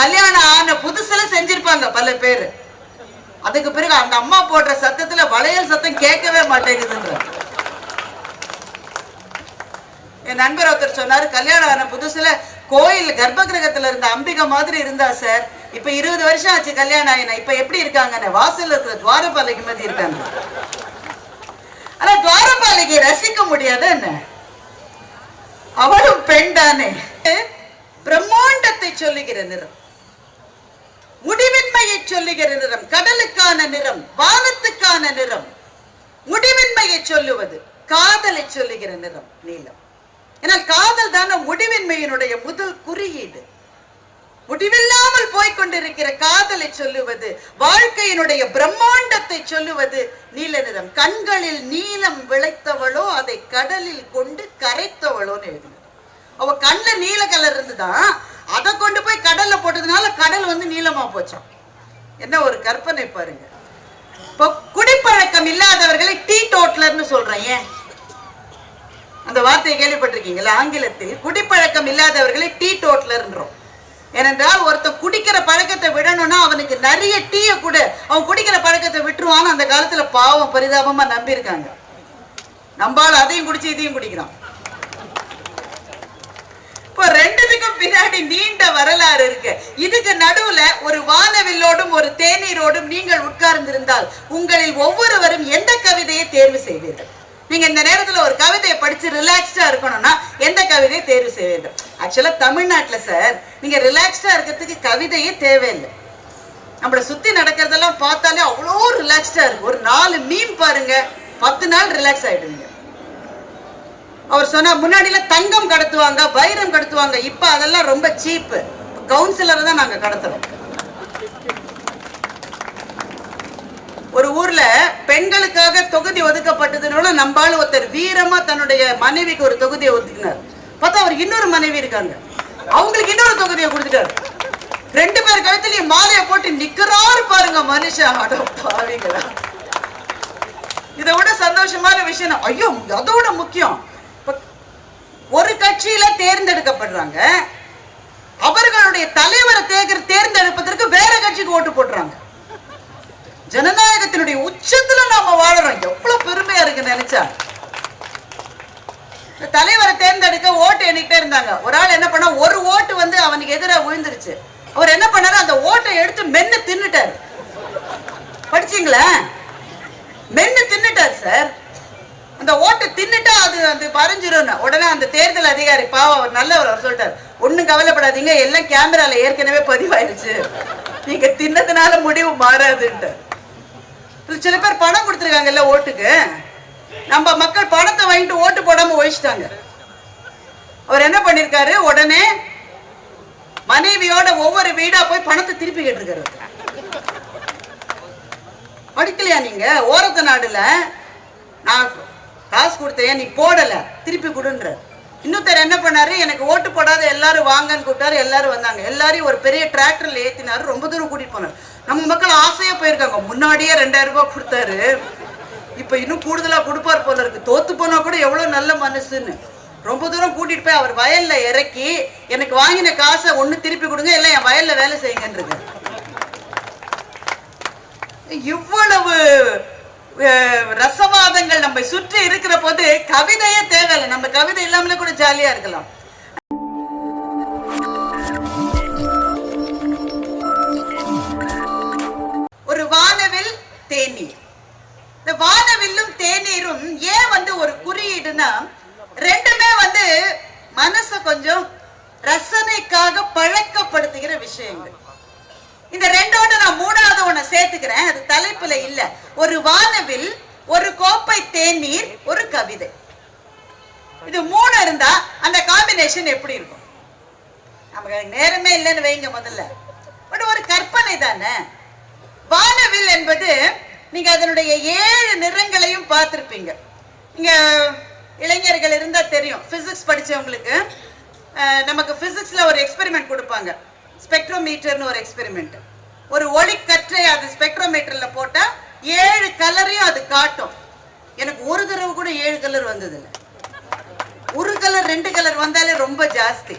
கல்யாணம் ஆன புதுசுல செஞ்சிருப்பாங்க பல பேர். அதுக்கு பிறகு அந்த அம்மா போடுற சத்தத்துல வளையல் சத்தம் கேட்கவே மாட்டேங்குதுங்க. என் நண்பர் ஒருத்தர் சொன்னாரு கல்யாணம் ஆன புதுசுல கோயில் கர்ப்ப கிரகத்துல இருந்த அம்பிகை மாதிரி இருந்தா சார். இப்ப இருபது வருஷம் ஆச்சு கல்யாணம் ஆயினா இப்ப எப்படி இருக்காங்கன்னு வாசல் இருக்கிற துவாரபாலைக்கு மாதிரி இருக்காங்க. ஆனா துவாரபாலைக்கு ரசிக்க முடியாது என்ன? அவளும் பெண் தானே. பிரம்மாண்டத்தை சொல்லுகிற நிறம். முடிவின்மையை சொல்லுகிற நிறம் கடலுக்கான நிறம் வானத்துக்கான நிறம். முடிவின்மையை சொல்லுவது காதலை சொல்லுகிற நிறம் நீலம் ஏன்னால் காதல் தானே முடிவின்மையினுடைய முதல் குறியீடு. முடிவில்லாமல் போய்கொண்டிருக்கிற காதலை சொல்லுவது வாழ்க்கையினுடைய பிரம்மாண்டத்தை சொல்லுவது நீல நிறம். கண்களில் நீலம் விளைத்தவளோ அதை கடலில் கொண்டு கரைத்தவளோன்னு எழுதினார் அவ கண்ணுல நீல கலர் இருந்துதான் அதை கொண்டு போய் கடல்ல போட்டதுனால கடல் வந்து நீளமா போச்சான் என்ன ஒரு கற்பனை பாருங்க. இப்போ குடிப்பழக்கம் இல்லாதவர்களை டீ டோட்லர்னு சொல்றேன் ஏன்? அந்த வார்த்தையை கேள்விப்பட்டிருக்கீங்களா? ஆங்கிலத்தில் குடிப்பழக்கம் இல்லாதவர்களை டீ டோட்லர்ன்றோம் ஏனென்றால் ஒருத்தன் குடிக்கிற பழக்கத்தை விடணும்னா அவனுக்கு நிறைய டீயை கூட. அவன் குடிக்கிற பழக்கத்தை விட்டுருவான்னு அந்த காலத்துல பாவம் பரிதாபமா நம்பியிருக்காங்க. நம்பால் அதையும் குடிச்சு இதையும் குடிக்கிறான். இப்போ ரெண்டுத்துக்கும் பின்னாடி நீண்ட வரலாறு இருக்கு. இதுக்கு நடுவுல ஒரு வானவில்லோடும் ஒரு தேநீரோடும் நீங்கள் உட்கார்ந்திருந்தால் உங்களில் ஒவ்வொருவரும் எந்த கவிதையை தேர்வு செய்வீர்கள்? நீங்க இந்த நேரத்துல ஒரு கவிதையை படிச்சு ரிலாக்ஸ்டா இருக்கணும்னா எந்த கவிதையை தேர்வு செய்வீர்கள்? ஆக்சுவலா தமிழ்நாட்டுல சார் நீங்க ரிலாக்ஸ்டா இருக்கிறதுக்கு கவிதையே தேவையில்லை. நம்மளை சுத்தி நடக்கிறதெல்லாம் பார்த்தாலே அவ்வளோ ரிலாக்ஸ்டா இருக்கு. ஒரு நாலு மீன் பாருங்க பத்து நாள் ரிலாக்ஸ் ஆயிடுங்க அவர் சொன்னா முன்னாடில தங்கம் கடத்துவாங்க வைரம் கடத்துவாங்க இப்ப அதெல்லாம் ரொம்ப சீப்பு கவுன்சிலர் தான் நாங்க கடத்துறோம். ஒரு ஊர்ல பெண்களுக்காக தொகுதி ஒதுக்கப்பட்டதுனால நம்பால ஒருத்தர் வீரமா தன்னுடைய மனைவிக்கு ஒரு தொகுதியை ஒதுக்கினார். பார்த்தா அவர் இன்னொரு மனைவி இருக்காங்க. அவங்களுக்கு இன்னொரு தொகுதியை கொடுத்துட்டாரு. ரெண்டு பேர் கழுத்துலயும் மாலையை போட்டு நிக்கிறாரு பாருங்க மனுஷன். பாவிங்களா இதை விட சந்தோஷமான விஷயம் ஐயோ அதோட முக்கியம். ஒரு கட்சியில தேர்ந்தெடுக்கப்படுறாங்க. அவர்களுடைய தலைவரை தேர்ந்து தேர்ந்தெடுப்பதற்கு வேற கட்சிக்கு ஓட்டு போடுறாங்க. ஜனநாயகத்தினுடைய உச்சத்துல நாம வாழறோம். எவ்வளவு பெருமையா இருக்கு நினைச்சா? தலைவரை தேர்ந்தெடுக்க ஓட்டு எண்ணிக்கிட்டே இருந்தாங்க. ஒரு ஆள் என்ன பண்ணா ஒரு ஓட்டு வந்து அவனுக்கு எதிராக விழுந்துருச்சு. அவர் என்ன பண்ணாரு? அந்த ஓட்டை எடுத்து மென்னு தின்னுட்டாரு. படிச்சீங்களா? மென்னு தின்னுட்டார் சார். அந்த ஓட்டை தின்னுட்டா அது அது பறிஞ்சிரும் உடனே அந்த தேர்தல் அதிகாரி பாவம் அவர் நல்லவர் அவர் சொல்லிட்டார். ஒன்றும் கவலைப்படாதீங்க எல்லாம் கேமரால ஏற்கனவே பதிவாயிருச்சு நீங்க தின்னதுனால முடிவு மாறாதுன்ட்டு. சில பேர் பணம் கொடுத்துருக்காங்கல்ல ஓட்டுக்கு. நம்ம மக்கள் பணத்தை வாங்கிட்டு ஓட்டு போடாம ஒழிச்சிட்டாங்க அவர் என்ன பண்ணிருக்காரு? உடனே மனைவியோட ஒவ்வொரு வீடா போய் பணத்தை திருப்பி கேட்டிருக்காரு. படிக்கலையா நீங்க? ஓரத்த நாடுல நான் காசு கொடுத்தேன் நீ போடலை. திருப்பி கொடுன்ற. இன்னொருத்தர் என்ன பண்ணாரு? எனக்கு ஓட்டு போடாத எல்லாரும் வாங்கன்னு கூப்பிட்டாரு எல்லாரும் வந்தாங்க. எல்லாரையும் ஒரு பெரிய டிராக்டர்ல ஏத்தினாரு ரொம்ப தூரம் கூட்டிட்டு போனார். நம்ம மக்கள் ஆசையா போயிருக்காங்க. முன்னாடியே ரெண்டாயிரம் ரூபாய் கொடுத்தாரு. இப்ப இன்னும் கூடுதலா கொடுப்பார் போல இருக்கு. தோத்து போனா கூட எவ்வளவு நல்ல மனசுன்னு. ரொம்ப தூரம் கூட்டிட்டு போய் அவர் வயல்ல இறக்கி எனக்கு வாங்கின காசை ஒண்ணு திருப்பி கொடுங்க எல்லாம் என் வயல்ல வேலை செய்யுங்கன்றது. இவ்வளவு ரசவாதங்கள் நம்ம சுற்றி இருக்கிற போது கவிதையே தேவையில்லை. நம்ம கவிதை இல்லாமலே கூட ஜாலியா இருக்கலாம். ஒரு வானவில் தேநீர். இந்த வானவில்லும் தேநீரும் ஏன் வந்து ஒரு குறியீடுனா ரெண்டுமே வந்து மனச கொஞ்சம் ரசனைக்காக பழக்கப்படுத்துகிற விஷயங்கள். இந்த ரெண்டோட நான் மூணாவது ஒண்ண சேர்த்துக்கிறேன். அது தலைப்புல இல்ல. ஒரு வானவில் ஒரு கோப்பை தேநீர் ஒரு கவிதை. இது மூணு இருந்தா அந்த காம்பினேஷன் எப்படி இருக்கும்? நமக்கு நேரமே இல்லைன்னு வைங்க முதல்ல. பட் ஒரு கற்பனை தானே? வானவில் என்பது நீங்க அதனுடைய ஏழு நிறங்களையும் பார்த்துருப்பீங்க. இங்க இளைஞர்கள் இருந்தா தெரியும். பிசிக்ஸ் படிச்சவங்களுக்கு நமக்கு பிசிக்ஸ்ல ஒரு எக்ஸ்பெரிமெண்ட் கொடுப்பாங்க. ஸ்பெக்ட்ரோமீட்டர்னு ஒரு எக்ஸ்பெரிமெண்ட் ஒரு ஒளி கற்றை அது ஸ்பெக்ட்ரோமீட்டரில் போட்டால் ஏழு கலரையும் அது காட்டும். எனக்கு ஒரு தடவை கூட ஏழு கலர் வந்ததில்லை. ஒரு கலர் ரெண்டு கலர் வந்தாலே ரொம்ப ஜாஸ்தி.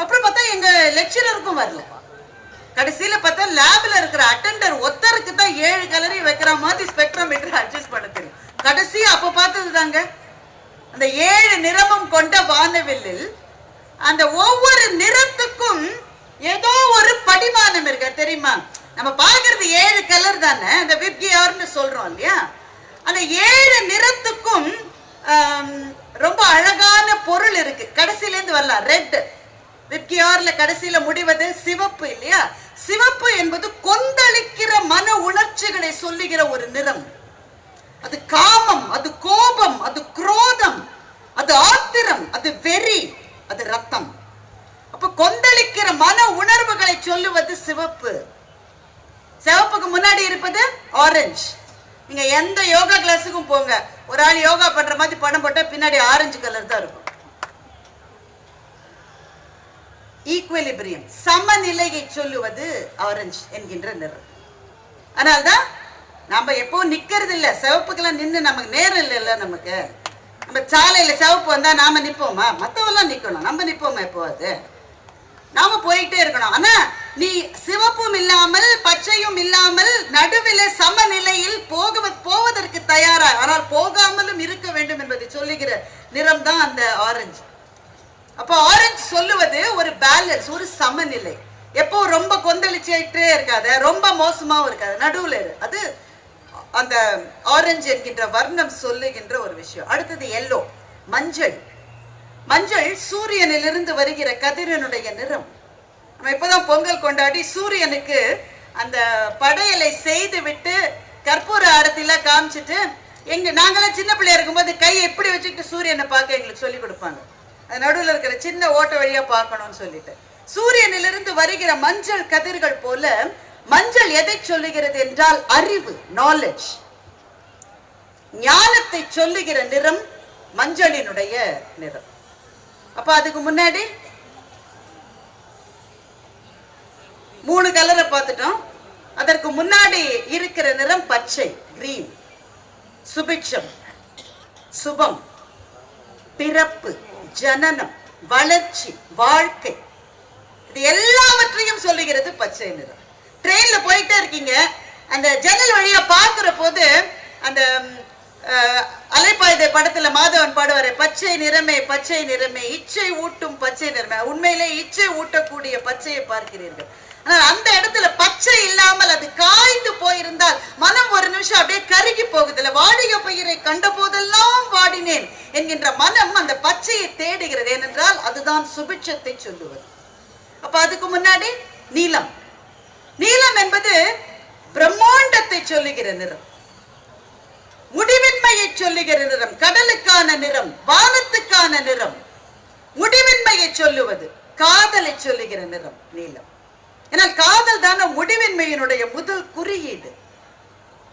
அப்புறம் பார்த்தா எங்கள் லெக்சரருக்கும் வரல. கடைசியில் பார்த்தா லேபில் இருக்கிற அட்டெண்டர் ஒத்தருக்கு தான் ஏழு கலரையும் வைக்கிற மாதிரி ஸ்பெக்ட்ரோமீட்டர் அட்ஜஸ்ட் பண்ண தெரியும். கடைசி அப்போ பார்த்தது தாங்க அந்த ஏழு நிறமும் கொண்ட வானவில்லில் அந்த ஒவ்வொரு நிறத்துக்கும் ஏதோ ஒரு படிமானம் இருக்கு தெரியுமா? நம்ம பாக்குறது ஏழு கலர் தானே அந்த விப்கியார்னு சொல்றோம் இல்லையா? அந்த ஏழு நிறத்துக்கும் ரொம்ப அழகான பொருள் இருக்கு. கடைசியில இருந்து வரலாம் ரெட் விப்கியார்ல கடைசியில முடிவது சிவப்பு இல்லையா? சிவப்பு என்பது கொந்தளிக்கிற மன உணர்ச்சிகளை சொல்லுகிற ஒரு நிறம். அது காமம் அது கோபம் அது குரோதம் அது ஆத்திரம் அது வெறி அது ரத்தம். அப்ப கொந்தளிக்கிற மன உணர்வுகளை சொல்லுவது சிவப்பு. சிவப்புக்கு முன்னாடி இருப்பது ஆரஞ்சு நீங்க எந்த யோகா கிளாஸுக்கும் போங்க. ஒரு ஆள் யோகா பண்ற மாதிரி படம் போட்டா பின்னாடி ஆரஞ்சு கலர் தான் இருக்கும். ஈக்குவலிபிரியம் சமநிலையை சொல்லுவது ஆரஞ்சு என்கின்ற நிறம். அதனால்தான் நம்ம எப்பவும் நிக்கிறது இல்ல. சிவப்புக்கெல்லாம் நின்னு நமக்கு நேரம் இல்லைல்ல நமக்கு. நம்ம சாலையில சிவப்பு வந்தா நாம நிப்போமா? மத்தவெல்லாம் நிக்கணும். நம்ம நிப்போமா எப்போ அது நாம போயிட்டே இருக்கணும். ஆனா நீ சிவப்பும் இல்லாமல் பச்சையும் இல்லாமல் நடுவில் சமநிலையில் போக போவதற்கு தயாரா? ஆனால் போகாமலும் இருக்க வேண்டும் என்பதை சொல்லுகிற நிறம் தான் அந்த ஆரஞ்சு அப்போ ஆரஞ்சு சொல்லுவது ஒரு பேலன்ஸ் ஒரு சமநிலை. எப்போ ரொம்ப கொந்தளிச்சுட்டே இருக்காத ரொம்ப மோசமாவும் இருக்காது நடுவில் இரு. அது அந்த ஆரஞ்சு என்கின்ற வர்ணம் சொல்லுகின்ற ஒரு விஷயம். அடுத்தது எல்லோ மஞ்சள். மஞ்சள் சூரியனிலிருந்து வருகிற கதிரனுடைய நிறம். நம்ம இப்போதான் பொங்கல் கொண்டாடி சூரியனுக்கு அந்த படையலை செய்து விட்டு கற்பூர ஆரத்தில காமிச்சிட்டு எங்க நாங்களாம் சின்ன பிள்ளையா இருக்கும்போது கையை எப்படி வச்சுக்கிட்டு சூரியனை பார்க்க எங்களுக்கு சொல்லி கொடுப்பாங்க. அது நடுவில் இருக்கிற சின்ன ஓட்ட வழியா பார்க்கணும்னு சொல்லிட்டு. சூரியனிலிருந்து வருகிற மஞ்சள் கதிர்கள் போல மஞ்சள் எதை சொல்லுகிறது என்றால் அறிவு நாலேஜ் ஞானத்தை சொல்லுகிற நிறம் மஞ்சளினுடைய நிறம். அப்போ அதுக்கு முன்னாடி மூணு கலரை பார்த்துட்டோம். அதற்கு முன்னாடி இருக்கிற நிறம் பச்சை கிரீன் சுபிட்சம் சுபம். பிறப்பு ஜனனம் வளர்ச்சி வாழ்க்கை. இது எல்லாவற்றையும் சொல்லுகிறது பச்சை நிறம். ட்ரெயின்ல போயிட்டே இருக்கீங்க. அந்த ஜன்னல் வழியா பாக்குற போது அந்த அலைப்பாயுதை படத்துல மாதவன் பாடுவாரு பச்சை நிறமே பச்சை நிறமே இச்சை ஊட்டும் பச்சை நிறமே. உண்மையிலே இச்சை ஊட்டக்கூடிய பச்சையை பார்க்கிறீர்கள். ஆனால் அந்த இடத்துல பச்சை இல்லாமல் அது காய்ந்து போயிருந்தால் மனம் ஒரு நிமிஷம் அப்படியே கருகி போகுதுல வாடிய பயிரை கண்ட போதெல்லாம் வாடினேன் என்கின்ற மனம் அந்த பச்சையை தேடுகிறது. ஏனென்றால் அதுதான் சுபிட்சத்தை சொல்லுவது. அப்ப அதுக்கு முன்னாடி நீலம் நீலம் என்பது பிரம்மாண்டத்தை சொல்லுகிற நிறம். முடிவின்மையை சொல்லுகிற நிறம் கடலுக்கான நிறம் வானத்துக்கான நிறம். முடிவின்மையை சொல்லுவது காதலை சொல்லுகிற நிறம் நீலம் ஏனால் காதல் தானே முடிவின்மையினுடைய முதல் குறியீடு.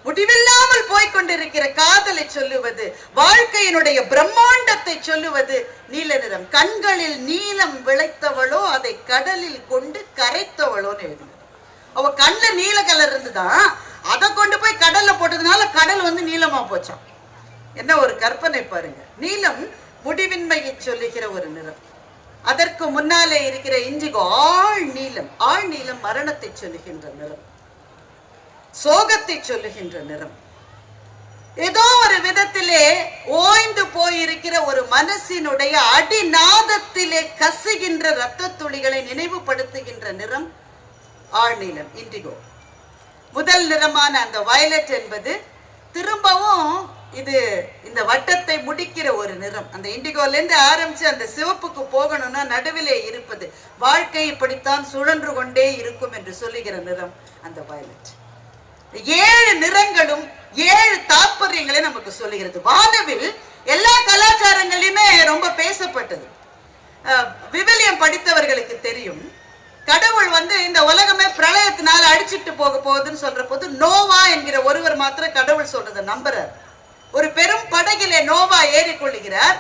முடிவில்லாமல் போய்க்கொண்டிருக்கிற காதலை சொல்லுவது வாழ்க்கையினுடைய பிரம்மாண்டத்தை சொல்லுவது நீல நிறம். கண்களில் நீலம் விளைத்தவளோ அதை கடலில் கொண்டு கரைத்தவளோன்னு எழுதினார் அவ கண்ணுல நீல கலர் இருந்துதான் அதை கொண்டு போய் கடல்ல போட்டதுனால கடல் வந்து நீலமா போச்சாம் என்ன ஒரு கற்பனை பாருங்க. நீலம் முடிவின்மையை சொல்லுகிற ஒரு நிறம். அதற்கு முன்னாலே இருக்கிற இஞ்சிகோ ஆள் நீளம் ஆள் நீலம் மரணத்தை சொல்லுகின்ற நிறம். சோகத்தை சொல்லுகின்ற நிறம். ஏதோ ஒரு விதத்திலே ஓய்ந்து போயிருக்கிற ஒரு மனசினுடைய அடிநாதத்திலே கசுகின்ற இரத்த துளிகளை நினைவுபடுத்துகின்ற நிறம். ஆழ்நீலம் இண்டிகோ முதல் நிறமான அந்த வயலட் என்பது திரும்பவும் இது இந்த வட்டத்தை முடிக்கிற ஒரு நிறம். அந்த இண்டிகோலேருந்து ஆரம்பிச்சு அந்த சிவப்புக்கு போகணும்னா நடுவிலே இருப்பது வாழ்க்கை இப்படித்தான் சுழன்று கொண்டே இருக்கும் என்று சொல்லுகிற நிறம் அந்த வயலட் ஏழு நிறங்களும் ஏழு தாற்பயங்களை நமக்கு சொல்லுகிறது. வானவில் எல்லா கலாச்சாரங்களையுமே ரொம்ப பேசப்பட்டது. விவிலியம் படித்தவர்களுக்கு தெரியும். கடவுள் வந்து இந்த உலகமே பிரளயத்தினால அடிச்சிட்டு போக போகுதுன்னு சொல்ற போது நோவா என்கிற ஒருவர் மாத்திரம் கடவுள் சொல்றதை நம்புறார். ஒரு பெரும் படகிலே நோவா ஏறிக்கொள்ளுகிறார்.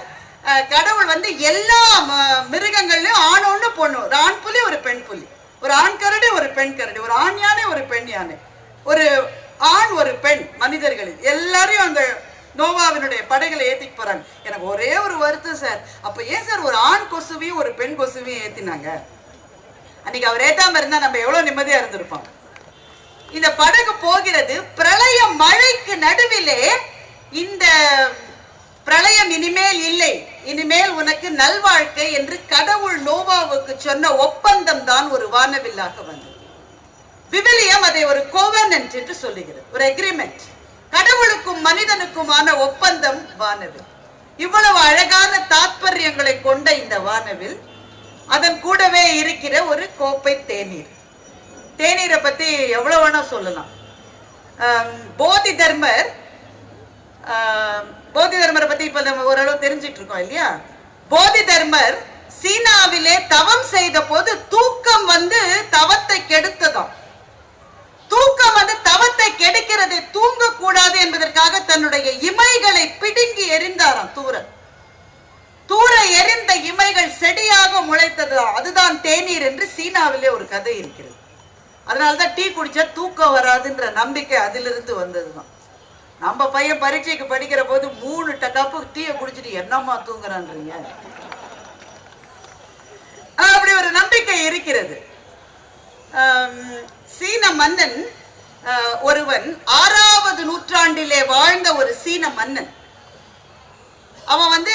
கடவுள் வந்து எல்லா ம- மிருகங்கள்லயும் ஆண் ஒண்ணு பொண்ணு. ஒரு ஆண் புலி ஒரு பெண் புலி. ஒரு ஆண் கரடி ஒரு பெண் கரடி. ஒரு ஆண் யானை ஒரு பெண் யானை. ஒரு ஆண் ஒரு பெண் மனிதர்களில் எல்லாரையும் அந்த நோவாவினுடைய படைகளை ஏத்திட்டு போறாங்க. எனக்கு ஒரே ஒரு வருத்தம் சார். அப்ப ஏன் சார் ஒரு ஆண் கொசுவையும் ஒரு பெண் கொசுவையும் ஏத்தினாங்க? அன்னைக்கு அவர் ஏத்தாம இருந்தா நம்ம எவ்வளவு நிம்மதியா இருந்திருப்போம். இந்த படகு போகிறது பிரளய மழைக்கு நடுவிலே இந்த பிரளயம் இனிமேல் இல்லை. இனிமேல் உனக்கு நல்வாழ்க்கை என்று கடவுள் நோவாவுக்கு சொன்ன ஒப்பந்தம் தான் ஒரு வானவில்லாக வந்தது. விவிலியம் அதை ஒரு கோவனன்ட் என்று சொல்லுகிறது. ஒரு அக்ரிமெண்ட் கடவுளுக்கும் மனிதனுக்குமான ஒப்பந்தம் வானவில். இவ்வளவு அழகான தாத்பரியங்களை கொண்ட இந்த வானவில் அதன் கூடவே இருக்கிற ஒரு கோப்பை தேநீர். தேநீரை பத்தி எவ்வளவு வேணா சொல்லலாம். போதி தர்மர் போதி தர்மரை பத்தி இப்ப நம்ம ஓரளவு தெரிஞ்சிட்டு இருக்கோம் இல்லையா? போதி தர்மர் சீனாவிலே தவம் செய்த போது சீனாவிலே ஒரு கதை இருக்கிறது. அதனாலதான் டீ குடிச்சா தூக்கம் வராதுன்ற நம்பிக்கை அதிலிருந்து வந்ததுதான். நம்ம பையன் பரீட்சைக்கு படிக்கிற போது மூணு கப்பு டீயை குடிச்சிட்டு என்னம்மா தூங்குறான்றீங்க? ஆஹ் அப்படி ஒரு நம்பிக்கை இருக்கிறது. சீன மன்னன் ஆஹ், ஒருவன் ஆறாவது நூற்றாண்டிலே வாழ்ந்த ஒரு சீன மன்னன். அவன் வந்து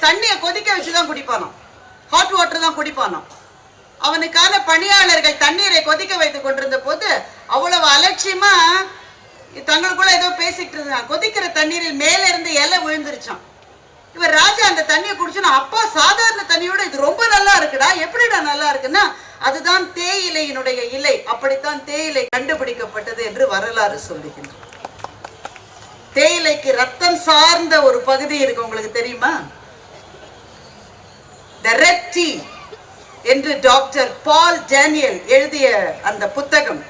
தண்ணியை கொதிக்க வச்சுதான் குடிப்பானான் ஹாட் வாட்டர் தான் குடிப்பானான் அவனுக்கான பணியாளர்கள் தண்ணீரை கொதிக்க வைத்து கொண்டிருந்த போது அவ்வளவு அலட்சியமா தங்களுக்குள்ள ஏதோ பேசிட்டு இருந்தான். கொதிக்கிற தண்ணீரில் மேல இருந்து இலை விழுந்துருச்சான் இவர் ராஜா அந்த தண்ணியை குடிச்சோன்னா அப்பா சாதாரண தண்ணியோட இது ரொம்ப நல்லா இருக்குடா எப்படிடா நல்லா இருக்குன்னா அதுதான் தேயிலையினுடைய இலை. அப்படித்தான் தேயிலை கண்டுபிடிக்கப்பட்டது என்று வரலாறு சொல்லுகின்றது. தேயிலைக்கு ரத்தம் சார்ந்த ஒரு பகுதி இருக்கு உங்களுக்கு தெரியுமா? த ரெட் டீ என்று டாக்டர் பால் டேனியல் எழுதிய அந்த புத்தகம்.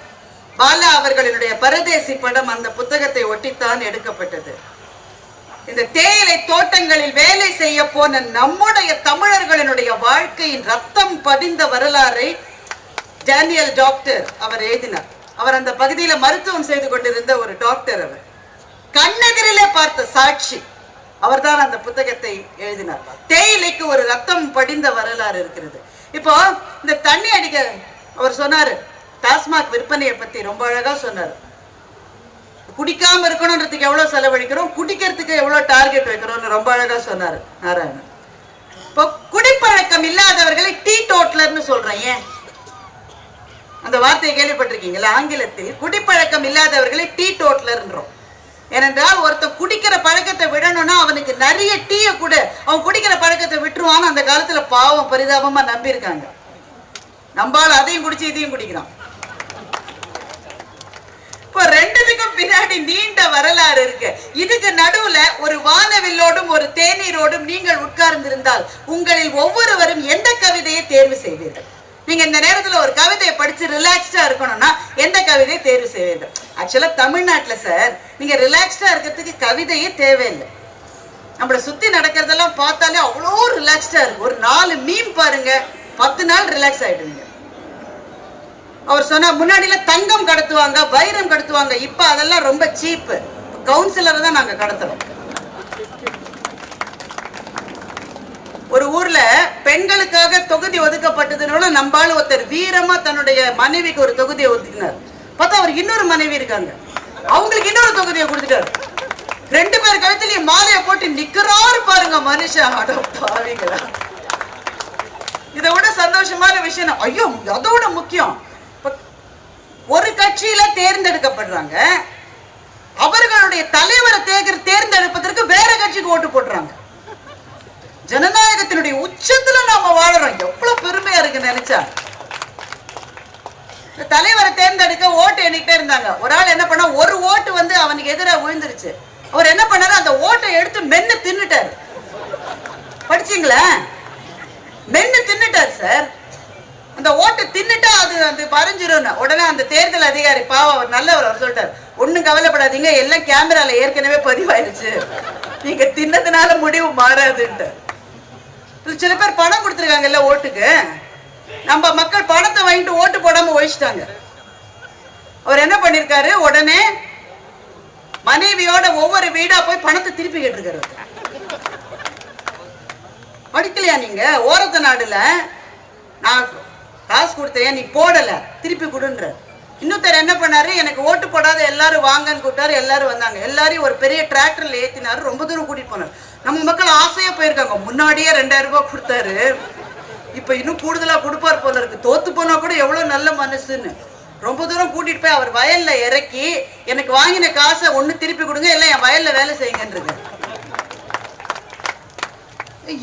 பாலா அவர்களினுடைய பரதேசி படம் அந்த புத்தகத்தை ஒட்டித்தான் எடுக்கப்பட்டது. இந்த தேயிலை தோட்டங்களில் வேலை செய்ய போன நம்முடைய தமிழர்களினுடைய வாழ்க்கையின் ரத்தம் படிந்த வரலாறை டேனியல் டாக்டர் அவர் எழுதினார். அவர் அந்த பகுதியில மருத்துவம் செய்து கொண்டிருந்த ஒரு டாக்டர் அவர். கண்ணெதிரிலே பார்த்த சாட்சி அவர்தான் அந்த புத்தகத்தை எழுதினார். தேயிலைக்கு ஒரு ரத்தம் படிந்த வரலாறு இருக்கிறது. இப்போ இந்த தண்ணி அடிக்க அவர் சொன்னாரு டாஸ்மாக் விற்பனையை பத்தி ரொம்ப அழகா சொன்னார். குடிக்காம இருக்கணும்ன்றதுக்கு எவ்வளவு செலவழிக்கிறோம் குடிக்கிறதுக்கு எவ்வளவு டார்கெட் வைக்கிறோம்னு ரொம்ப அழகா சொன்னாரு நாராயணன். இப்போ குடிப்பழக்கம் இல்லாதவர்களை டீ டோட்லர்னு சொல்றேன் ஏன்? அந்த வார்த்தையை கேள்விப்பட்டிருக்கீங்களா? ஆங்கிலத்தில் குடிப்பழக்கம் இல்லாதவர்களை டீ டோட்லர்ன்றோம் ஏனென்றால் ஒருத்தன் குடிக்கிற பழக்கத்தை விடணும்னா அவனுக்கு நிறைய டீயை கூட. அவன் குடிக்கிற பழக்கத்தை விட்டுருவான்னு அந்த காலத்துல பாவம் பரிதாபமா நம்பியிருக்காங்க. நம்பால் அதையும் குடிச்சு இதையும் குடிக்கிறான். இப்போ ரெண்டுத்துக்கும் பின்னாடி நீண்ட வரலாறு இருக்கு. இதுக்கு நடுவுல ஒரு வானவில்லோடும் ஒரு தேநீரோடும் நீங்கள் உட்கார்ந்திருந்தால் உங்களில் ஒவ்வொருவரும் எந்த கவிதையை தேர்வு செய்வீர்கள்? நீங்க இந்த நேரத்துல ஒரு கவிதையை படிச்சு ரிலாக்ஸ்டா இருக்கணும்னா எந்த கவிதையை தேர்வு செய்வீர்கள்? ஆக்சுவலாக தமிழ்நாட்டில் சார் நீங்கள் ரிலாக்ஸ்டாக இருக்கிறதுக்கு கவிதையே தேவையில்லை. நம்மளை சுற்றி நடக்கிறதெல்லாம் பார்த்தாலே அவ்வளோ ரிலாக்ஸ்டாக இருக்கும். ஒரு நாலு மீன் பாருங்க பத்து நாள் ரிலாக்ஸ் ஆகிடுவீங்க அவர் சொன்னா முன்னாடியில் தங்கம் கடத்துவாங்க வைரம் கடத்துவாங்க இப்போ அதெல்லாம் ரொம்ப சீப்பு கவுன்சிலரை தான் நாங்கள் கடத்துறோம். ஒரு ஊர்ல பெண்களுக்காக தொகுதி ஒதுக்கப்பட்டதுனால நம்பால ஒருத்தர் வீரமா தன்னுடைய மனைவிக்கு ஒரு தொகுதியை ஒதுக்கினார். பார்த்தா அவர் இன்னொரு மனைவி இருக்காங்க. அவங்களுக்கு இன்னொரு தொகுதியை கொடுத்துட்டாரு. ரெண்டு பேர் கழுத்துலயும் மாலையை போட்டு நிக்கிறாரு பாருங்க மனுஷன் அட பாவிங்களா இதை விட சந்தோஷமான விஷயம் ஐயோ அதோட முக்கியம். ஒரு கட்சியில தேர்ந்தெடுக்கப்படுறாங்க. அவர்களுடைய தலைவரை தேர்தல் தேர்ந்தெடுப்பதற்கு வேற கட்சிக்கு ஓட்டு போடுறாங்க. ஜனநாயகத்தினுடைய உச்சத்துல நாம வாழறோம். எவ்வளவு பெருமையா இருக்கு நினைச்சா. தலைவரை தேர்ந்தெடுக்க ஓட்டு எண்ணிக்கிட்டே இருந்தாங்க. ஒரு ஆள் என்ன பண்ணா ஒரு ஓட்டு வந்து அவனுக்கு எதிராக விழுந்துருச்சு. அவர் என்ன பண்ணாரு அந்த ஓட்டை எடுத்து மென்னு தின்னுட்டாரு. படிச்சீங்களா? மென்னு தின்னுட்டார் சார். அந்த ஓட்டை தின்னுட்டா அது அந்த பறிஞ்சிரும் உடனே அந்த தேர்தல் அதிகாரி பாவம் அவர் நல்லவர் அவர் சொல்லிட்டார். ஒன்றும் கவலைப்படாதீங்க எல்லாம் கேமரால ஏற்கனவே பதிவாயிருச்சு நீங்க தின்னதுனால முடிவு மாறாதுன்ட்டு. சில பேர் பணம் கொடுத்துருக்காங்கல்ல ஓட்டுக்கு. நம்ம மக்கள் பணத்தை வாங்கிட்டு ஓட்டு போடாம ஒழிச்சிட்டாங்க அவர் என்ன பண்ணிருக்காரு? உடனே மனைவியோட ஒவ்வொரு வீடா போய் பணத்தை திருப்பி கேட்டிருக்காரு படிக்கலையா நீங்க? ஓரத்த நாடுல நான் காசு கொடுத்தேன் நீ போடல திருப்பி கொடுன்ற. இன்னொருத்தர் என்ன பண்ணாரு? எனக்கு ஓட்டு போடாத எல்லாரும் வாங்கன்னு கூப்பிட்டாரு எல்லாரும் வந்தாங்க. எல்லாரையும் ஒரு பெரிய டிராக்டர்ல ஏத்தினாரு ரொம்ப தூரம் கூட்டிட்டு போனாரு. நம்ம மக்கள் ஆசையா போயிருக்காங்க. முன்னாடியே ரெண்டாயிரம் ரூபாய் கொடுத்தாரு. இப்போ இன்னும் கூடுதலாக கொடுப்பார் போல இருக்கு. தோத்து போனால் கூட எவ்வளோ நல்ல மனசுன்னு. ரொம்ப தூரம் கூட்டிட்டு போய் அவர் வயலில் இறக்கி எனக்கு வாங்கின காசை ஒன்று திருப்பி கொடுங்க இல்லை என் வயலில் வேலை செய்யுங்கன்றது.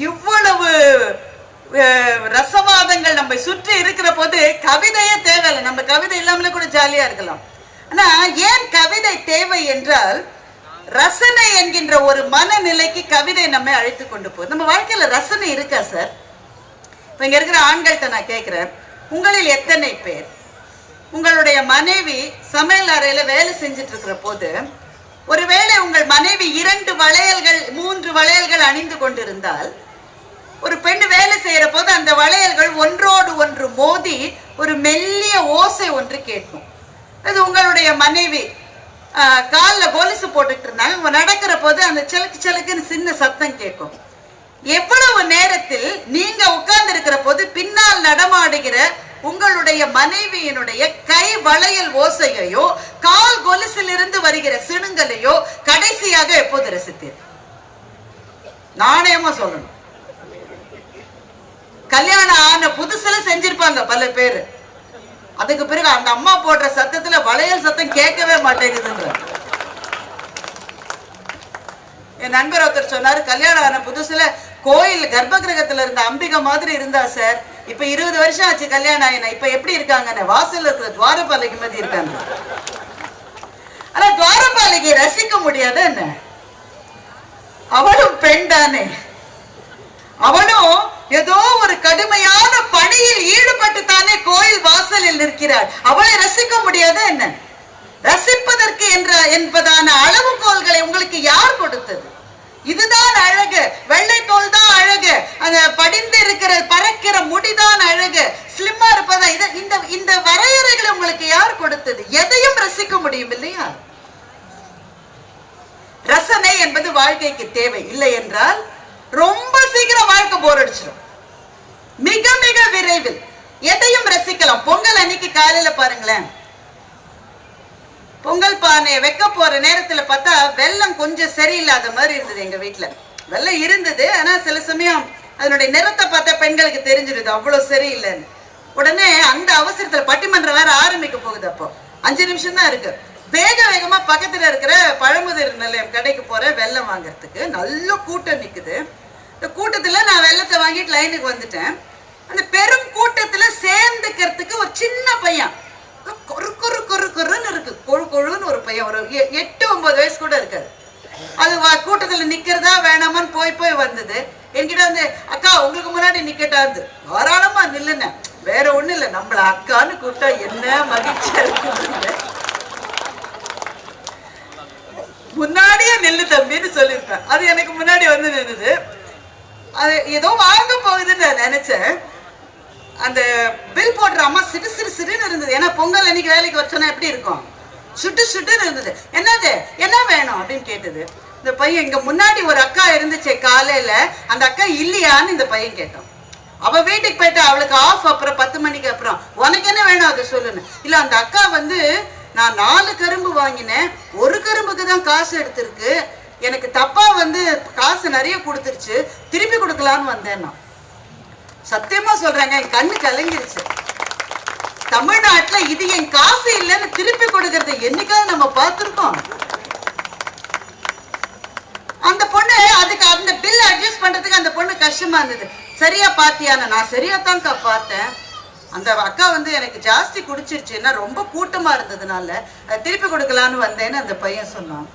இவ்வளவு ரசவாதங்கள் நம்மை சுற்றி இருக்கிற போது கவிதையே தேவையில்லை. நம்ம கவிதை இல்லாமலே கூட ஜாலியாக இருக்கலாம். ஆனால் ஏன் கவிதை தேவை என்றால் ரசனை என்கின்ற ஒரு மனநிலைக்கு கவிதை நம்ம அழைத்து கொண்டு போகுது. நம்ம வாழ்க்கையில் ரசனை இருக்கா சார் இப்போ இங்கே இருக்கிற ஆண்கள்கிட்ட நான் கேட்குறேன் உங்களில் எத்தனை பேர்? உங்களுடைய மனைவி சமையல் அறையில் வேலை செஞ்சுட்டு இருக்கிற போது ஒருவேளை உங்கள் மனைவி இரண்டு வளையல்கள் மூன்று வளையல்கள் அணிந்து கொண்டிருந்தால் ஒரு பெண் வேலை செய்யற போது அந்த வளையல்கள் ஒன்றோடு ஒன்று மோதி ஒரு மெல்லிய ஓசை ஒன்று கேட்கும். அது உங்களுடைய மனைவி காலில் கொலுசு போட்டுக்கிட்டு இருந்தாங்க. நடக்கிற போது அந்த சிலக்கு சிலக்குன்னு சின்ன சத்தம் கேட்கும். எவ்வளவு நேரத்தில் நீங்க உட்கார்ந்து இருக்கிற போது பின்னால் நடமாடுகிற உங்களுடைய மனைவியினுடைய கை வளையல் ஓசையையோ கால் கொலுசிலிருந்து வருகிற சிணுங்களையோ கடைசியாக எப்போது ரசித்தீர்? நாணயமா சொல்லணும். கல்யாணம் ஆன புதுசுல செஞ்சிருப்பாங்க பல பேர். அதுக்கு பிறகு அந்த அம்மா போடுற சத்தத்துல வளையல் சத்தம் கேட்கவே மாட்டேங்குதுன்ற என் நண்பர் ஒருத்தர் சொன்னாரு கல்யாணம் ஆன புதுசுல கோயில் கர்ப்ப கிரகத்துல இருந்த அம்பிகை மாதிரி இருந்தா சார். இப்ப இருபது வருஷம் ஆச்சு கல்யாணம் ஆயினா இப்ப எப்படி இருக்காங்கன்னு வாசல் இருக்கிற துவாரபாலைக்கு மாதிரி இருக்காங்க. ஆனா துவாரபாலைக்கு ரசிக்க முடியாது என்ன? அவளும் பெண் தானே. அவனும் ஏதோ ஒரு கடுமையான பணியில் ஈடுபட்டு தானே கோயில் வாசலில் நிற்கிறாள். அவளை ரசிக்க முடியாத என்ன? ரசிப்பதற்கு என்ற என்பதான அளவுகோல்களை உங்களுக்கு யார் கொடுத்தது? இதுதான் அழகு. வெள்ளை தோல் தான் அழகு. அந்த படிந்து இருக்கிற பறக்கிற முடிதான் அழகு. ஸ்லிம்மா இருப்பதா? இது இந்த இந்த வரையறைகளை உங்களுக்கு யார் கொடுத்தது? எதையும் ரசிக்க முடியும் இல்லையா? ரசனை என்பது வாழ்க்கைக்கு தேவை. இல்லை என்றால் ரொம்ப சீக்கிரம் வாழ்க்கை போர் அடிச்சிடும் மிக மிக விரைவில். எதையும் ரசிக்கலாம். பொங்கல் அன்னைக்கு காலையில பாருங்களேன். பொங்கல் பானையை வைக்க போற நேரத்துல பார்த்தா வெள்ளம் கொஞ்சம் சரியில்லாத மாதிரி இருந்தது எங்க வீட்டுல வெள்ளம் இருந்தது ஆனா சில சமயம் அதனுடைய நிறத்தை பார்த்தா பெண்களுக்கு தெரிஞ்சிருது அவ்வளவு சரியில்லைன்னு. உடனே அந்த அவசரத்துல பட்டிமன்றம் வேற ஆரம்பிக்க போகுது அப்போ. அஞ்சு நிமிஷம் தான் இருக்கு. வேக வேகமா பக்கத்துல இருக்கிற பழமுதிர் நிலையம் கடைக்கு போற வெள்ளம் வாங்குறதுக்கு நல்ல கூட்டம் நிக்குது. இந்த கூட்டத்துல நான் வெள்ளத்தை வாங்கிட்டு லைனுக்கு வந்துட்டேன். அந்த பெரும் கூட்டத்துல சேர்ந்துக்கிறதுக்கு ஒரு சின்ன பையன். கொரு கொரு கொரு கொருன்னு இருக்கு. கொழு கொழுன்னு ஒரு பையன் ஒரு எ- எட்டு ஒன்பது வயசு கூட இருக்காது அது கூட்டத்தில் கூட்டத்துல நிக்கிறதா வேணாமான்னு போய் போய் வந்தது. என்கிட்ட வந்து அக்கா உங்களுக்கு முன்னாடி நிக்கட்டாந்து தாராளமா நில்லுன வேற ஒண்ணு இல்லை. நம்மள அக்கான்னு கூப்பிட்டா என்ன மகிழ்ச்சியா இருக்கு முன்னாடியே நில்லு தம்பின்னு சொல்லியிருப்பேன். அது எனக்கு முன்னாடி வந்து நின்னுது. அது ஏதோ வாங்க போகுதுன்னு நான் நினைச்சேன். அந்த பில் போடுற அம்மா சிறு சிறு சிறுன்னு இருந்தது. ஏன்னா பொங்கல் அன்னைக்கு வேலைக்கு வச்சோன்னா எப்படி இருக்கும்? சுட்டு சுட்டுன்னு இருந்தது. என்னது? என்ன வேணும்? அப்படின்னு கேட்டது. இந்த பையன் இங்க முன்னாடி ஒரு அக்கா இருந்துச்சே காலையில. அந்த அக்கா இல்லையான்னு இந்த பையன் கேட்டான். அவ வீட்டுக்கு போயிட்டா அவளுக்கு ஆஃப் அப்புறம் பத்து மணிக்கு அப்புறம். உனக்கு என்ன வேணும்? அதை சொல்லுன்னு. இல்ல அந்த அக்கா வந்து நான் நாலு கரும்பு வாங்கினேன். ஒரு கரும்புக்கு தான் காசு எடுத்திருக்கு. எனக்கு தப்பா வந்து காசு நிறைய கொடுத்துருச்சு. திருப்பி கொடுக்கலான்னு வந்தேன் நான் சத்தியமா சொல்றேங்க என் கண்ணு கலங்கிருச்சு. தமிழ்நாட்டுல இது என் காசு இல்லைன்னு திருப்பி கொடுக்கறது என்னைக்காவது நம்ம பார்த்திருக்கோம். அந்த பொண்ணு அதுக்கு அந்த பில் அட்ஜஸ்ட் பண்றதுக்கு அந்த பொண்ணு கஷ்டமா இருந்தது. சரியா பாத்தியான நான் சரியா தான்க்கா பார்த்தேன். அந்த அக்கா வந்து எனக்கு ஜாஸ்தி குடிச்சிருச்சுன்னா ரொம்ப கூட்டமா இருந்ததுனால அதை திருப்பி கொடுக்கலான்னு வந்தேன்னு அந்த பையன் சொன்னான்.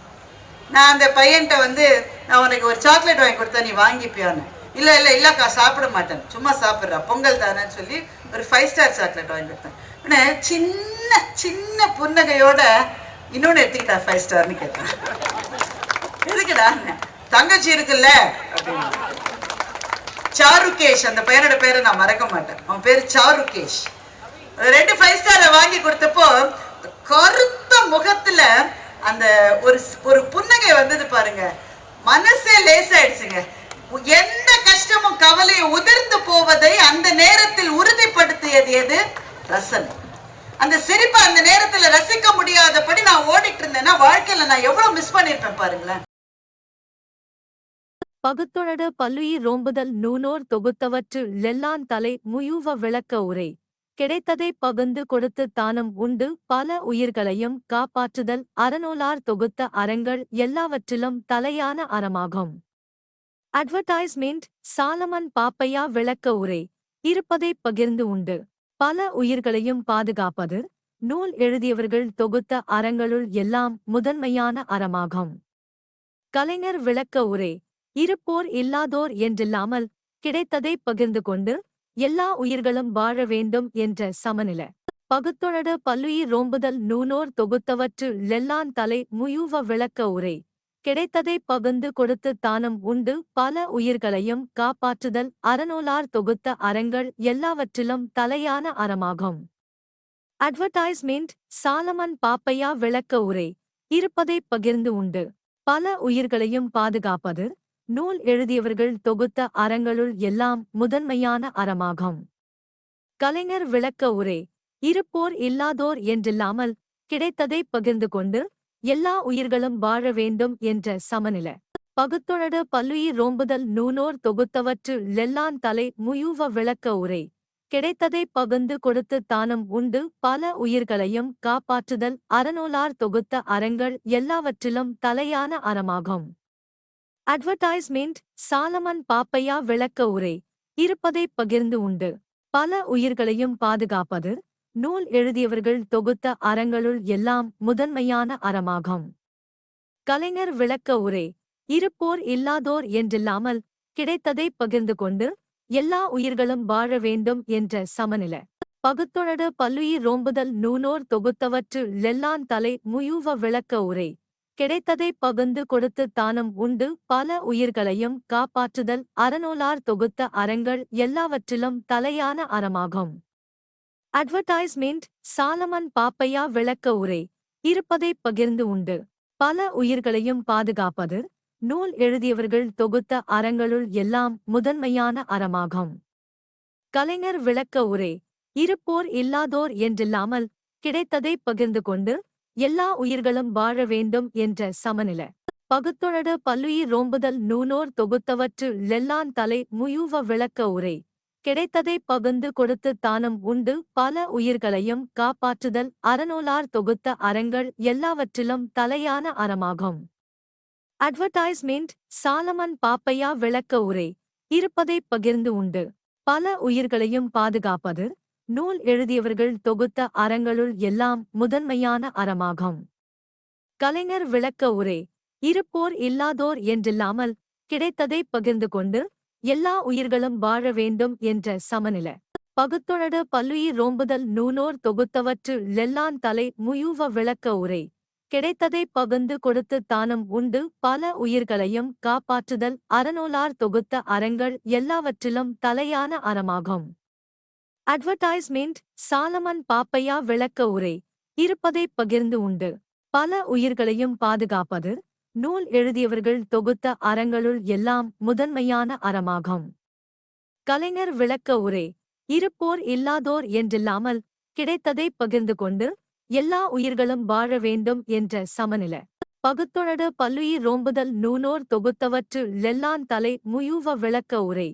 நான் அந்த பையன்கிட்ட வந்து நான் உனக்கு ஒரு சாக்லேட் வாங்கி கொடுத்தா நீ வாங்கிப்பியான்னு. இல்லை இல்லை இல்லைக்கா சாப்பிட மாட்டேன். சும்மா சாப்பிட்றா. பொங்கல் தானேன்னு சொல்லி ஒரு ஃபைவ் ஸ்டார் சாக்லேட் வாங்கி கொடுத்தேன். உடனே சின்ன சின்ன புன்னகையோட இன்னொன்று எடுத்துக்கிட்டா ஃபைவ் ஸ்டார்னு கேட்டேன். எதுக்குடா தங்கச்சி இருக்குல்ல? அப்படின்னு. சாருகேஷ் அந்த பையனோட பேரை நான் மறக்க மாட்டேன். அவன் பேரு சாருகேஷ். ரெண்டு ஃபைவ் ஸ்டாரை வாங்கி கொடுத்தப்போ கருத்த முகத்துல அந்த ஒரு ஒரு புன்னகை வந்தது பாருங்க. மனசே லேசாயிடுச்சுங்க. எந்த கஷ்டமும் கவலையும் உதிர்ந்து போவதை அந்த நேரத்தில் உறுதிப்படுத்தியது எது? ரசனை. அந்த சிரிப்பை அந்த நேரத்துல ரசிக்க முடியாதபடி நான் ஓடிட்டு இருந்தேன்னா வாழ்க்கையில நான் எவ்வளவு மிஸ் பண்ணிருப்பேன் பாருங்களேன். பகுத்தொழடு பல்லுயிர் ரோம்புதல் நூனோர் தொகுத்தவற்று லெல்லான் தலை முயூவ விளக்க உரை. கிடைத்ததை பகுந்து கொடுத்து தானம் உண்டு பல உயிர்களையும் காப்பாற்றுதல் அறநூலார் தொகுத்த அறங்கள் எல்லாவற்றிலும் தலையான அறமாகும். அட்வர்டைஸ்மெண்ட் சாலமன் பாப்பையா விளக்க உரை. இருப்பதை பகிர்ந்து உண்டு. பல உயிர்களையும் பாதுகாப்பது நூல் எழுதியவர்கள் தொகுத்த அறங்களுள் எல்லாம் முதன்மையான அறமாகும். கலைஞர் விளக்க உரை. இருப்போர் இல்லாதோர் என்றில்லாமல் கிடைத்ததை பகிர்ந்து கொண்டு எல்லா உயிர்களும் வாழ வேண்டும் என்ற சமநிலை. பகுத்தொழடு பல்லுயிர் ரோம்புதல் நூனோர் தொகுத்தவற்று லெல்லான் தலை முயூவ விளக்க உரை. கிடைத்ததை பகுந்து கொடுத்து தானம் உண்டு. பல உயிர்களையும் காப்பாற்றுதல் அறநூலார் தொகுத்த அறங்கள் எல்லாவற்றிலும் தலையான அறமாகும். அட்வர்டைஸ்மெண்ட் சாலமன் பாப்பையா விளக்க உரை. இருப்பதை பகிர்ந்து உண்டு. பல உயிர்களையும் பாதுகாப்பது நூல் எழுதியவர்கள் தொகுத்த அறங்களுள் எல்லாம் முதன்மையான அறமாகும். கலைஞர் விளக்க உரை. இருப்போர் இல்லாதோர் என்றில்லாமல் கிடைத்ததை பகிர்ந்து கொண்டு எல்லா உயிர்களும் வாழ வேண்டும் என்ற சமநிலை. பகுத்தொழடு பல்லுயிர் ரோம்புதல் நூனோர் தொகுத்தவற்று லெல்லான் தலை முயூவ விளக்க உரை. கிடைத்ததை பகுந்து கொடுத்து தானும் உண்டு பல உயிர்களையும் காப்பாற்றுதல் அறநூலார் தொகுத்த அறங்கள் எல்லாவற்றிலும் தலையான அறமாகும். அட்வர்டைஸ்மெண்ட் சாலமன் பாப்பையா விளக்க உரை. இருப்பதை பகிர்ந்து உண்டு. பல உயிர்களையும் பாதுகாப்பது நூல் எழுதியவர்கள் தொகுத்த அறங்களுள் எல்லாம் முதன்மையான அறமாகும். கலைஞர் விளக்க உரை இருப்போர் இல்லாதோர் என்றில்லாமல் கிடைத்ததை பகிர்ந்து கொண்டு எல்லா உயிர்களும் வாழ வேண்டும் என்ற சமநிலை. பகுத்தொடடு பல்லுயிர் ரோம்புதல் நூனோர் தொகுத்தவற்று லெல்லான் தலை முயூவ விளக்க உரை கிடைத்ததை பகிர்ந்து கொடுத்து தானும் உண்டு பல உயிர்களையும் காப்பாற்றுதல் அறநூலார் தொகுத்த அறங்கள் எல்லாவற்றிலும் தலையான அறமாகும். அட்வர்டைஸ்மெண்ட் சாலமன் பாப்பையா விளக்க உரை. இருப்பதை பகிர்ந்து உண்டு. பல உயிர்களையும் பாதுகாப்பது நூல் எழுதியவர்கள் தொகுத்த அறங்களுள் எல்லாம் முதன்மையான அறமாகும். கலைஞர் விளக்க உரை. இருப்போர் இல்லாதோர் என்றில்லாமல் கிடைத்ததை பகிர்ந்து கொண்டு எல்லா உயிர்களும் வாழ வேண்டும் என்ற சமநிலை. பகுத்தொழடு பல்லுயிர் ரோம்புதல் நூனோர் தொகுத்தவற்று லெல்லான் தலை முயூவ விளக்க உரை. கிடைத்ததை பகுந்து கொடுத்து தானும் உண்டு. பல உயிர்களையும் காப்பாற்றுதல் அறநூலார் தொகுத்த அறங்கள் எல்லாவற்றிலும் தலையான அறமாகும். அட்வர்டைஸ்மெண்ட் சாலமன் பாப்பையா விளக்க உரை. இருப்பதை பகிர்ந்து உண்டு. பல உயிர்களையும் பாதுகாப்பது நூல் எழுதியவர்கள் தொகுத்த அறங்களுள் எல்லாம் முதன்மையான அறமாகும். கலைஞர் விளக்க உரை. இருப்போர் இல்லாதோர் என்றில்லாமல் கிடைத்ததை பகிர்ந்து கொண்டு எல்லா உயிர்களும் வாழ வேண்டும் என்ற சமநிலை. பகுத்தொழடு பல்லுயிர் ரோம்புதல் நூனோர் தொகுத்தவற்று லெல்லான் தலை முயூவ விளக்க உரை. கிடைத்ததை பகுந்து கொடுத்து தானும் உண்டு பல உயிர்களையும் காப்பாற்றுதல் அறநூலார் தொகுத்த அறங்கள் எல்லாவற்றிலும் தலையான அறமாகும். அட்வர்டைஸ்மெண்ட் சாலமன் பாப்பையா விளக்க உரை. இருப்பதை பகிர்ந்து உண்டு. பல உயிர்களையும் பாதுகாப்பது நூல் எழுதியவர்கள் தொகுத்த அறங்களுள் எல்லாம் முதன்மையான அறமாகும். கலைஞர் விளக்க உரை இருப்போர் இல்லாதோர் என்றில்லாமல் கிடைத்ததை பகிர்ந்து கொண்டு எல்லா உயிர்களும் வாழ வேண்டும் என்ற சமநிலை. பகுத்தொழடு பல்லுயிர் ரோம்புதல் நூனோர் தொகுத்தவற்று லெல்லான் தலை முயூவ விளக்க உரை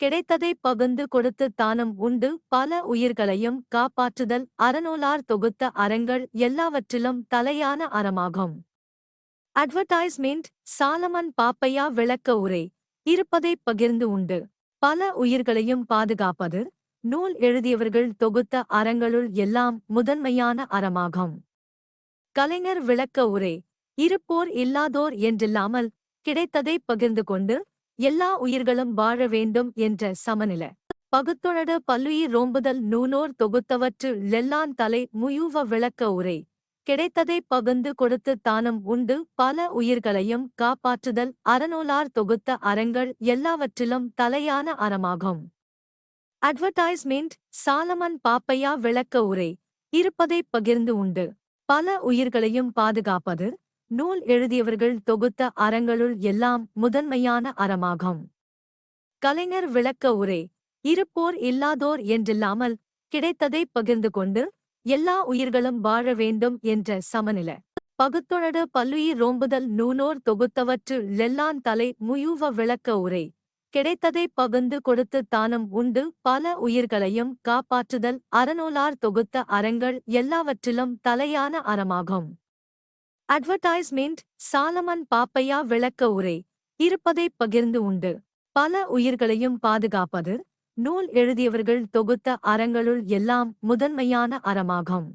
கிடைத்ததை பகிர்ந்து கொடுத்து தானும் உண்டு பல உயிர்களையும் காப்பாற்றுதல் அறநூலார் தொகுத்த அறங்கள் எல்லாவற்றிலும் தலையான அறமாகும். அட்வர்டைஸ்மெண்ட் சாலமன் பாப்பையா விளக்க உரை. இருப்பதை பகிர்ந்து உண்டு. பல உயிர்களையும் பாதுகாப்பது நூல் எழுதியவர்கள் தொகுத்த அறங்களுள் எல்லாம் முதன்மையான அறமாகும். கலைஞர் விளக்க உரை. இருப்போர் இல்லாதோர் என்றில்லாமல் கிடைத்ததை பகிர்ந்து கொண்டு எல்லா உயிர்களும் வாழ வேண்டும் என்ற சமநிலை. பகுத்தொழடு பல்லுயிர் ரோம்புதல் நூலோர் தொகுத்தவற்று லெல்லான் தலை முயூவ விளக்க உரை. கிடைத்ததை பகுந்து கொடுத்து தானம் உண்டு. பல உயிர்களையும் காப்பாற்றுதல் அறநூலார் தொகுத்த அறங்கள் எல்லாவற்றிலும் தலையான அறமாகும். அட்வர்டைஸ்மெண்ட் சாலமன் பாப்பையா விளக்க உரை. இருப்பதை பகிர்ந்து உண்டு. பல உயிர்களையும் பாதுகாப்பது நூல் எழுதியவர்கள் தொகுத்த அறங்களுள் எல்லாம் முதன்மையான அறமாகும். கலைஞர் விளக்க உரை. இருப்போர் இல்லாதோர் என்றில்லாமல் கிடைத்ததை பகிர்ந்து கொண்டு எல்லா உயிர்களும் வாழ வேண்டும் என்ற சமநில. பகுத்தொழடு பல்லுயிர் ரோம்புதல் நூனோர் தொகுத்தவற்று லெல்லான் தலை முயூவ விளக்க உரை. கிடைத்ததை பகிர்ந்து கொடுத்து தானும் உண்டு பல உயிர்களையும் காப்பாற்றுதல் அறநூலார் தொகுத்த அறங்கள் எல்லாவற்றிலும் தலையான அறமாகும். அட்வர்டைஸ்மெண்ட் சாலமன் பாப்பையா விளக்க உரை. இருப்பதை பகிர்ந்து உண்டு. பல உயிர்களையும் பாதுகாப்பது நூல் எழுதியவர்கள் தொகுத்த அறங்களுள் எல்லாம் முதன்மையான அறமாகும்.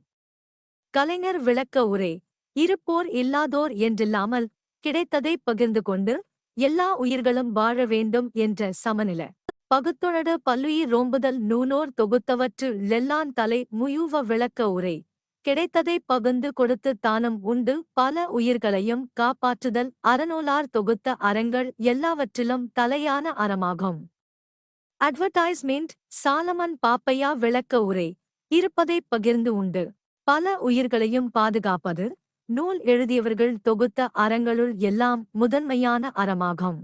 கலைஞர் விளக்க உரை இருப்போர் இல்லாதோர் என்றில்லாமல் கிடைத்ததை பகிர்ந்து கொண்டு எல்லா உயிர்களும் வாழ வேண்டும் என்ற சமநில. பகுத்தொழடு பல்லுயிர் ரோம்புதல் நூனோர் தொகுத்தவற்று லெல்லான் தலை முயூவ விளக்க உரை கிடைத்ததை பகிர்ந்து கொடுத்து தானும் உண்டு பல உயிர்களையும் காப்பாற்றுதல் அறநூலார் தொகுத்த அறங்கள் எல்லாவற்றிலும் தலையான அறமாகும். அட்வர்டைஸ்மெண்ட் சாலமன் பாப்பையா விளக்க உரை. இருப்பதை பகிர்ந்து உண்டு. பல உயிர்களையும் பாதுகாப்பது நூல் எழுதியவர்கள் தொகுத்த அறங்களுள் எல்லாம் முதன்மையான அறமாகும்.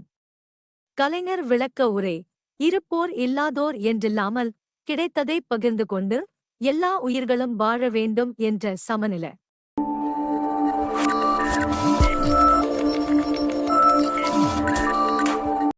கலைஞர் விளக்க உரை. இருப்போர் இல்லாதோர் என்றில்லாமல் கிடைத்ததை பகிர்ந்து கொண்டு எல்லா உயிர்களும் வாழ வேண்டும் என்ற சமநிலை.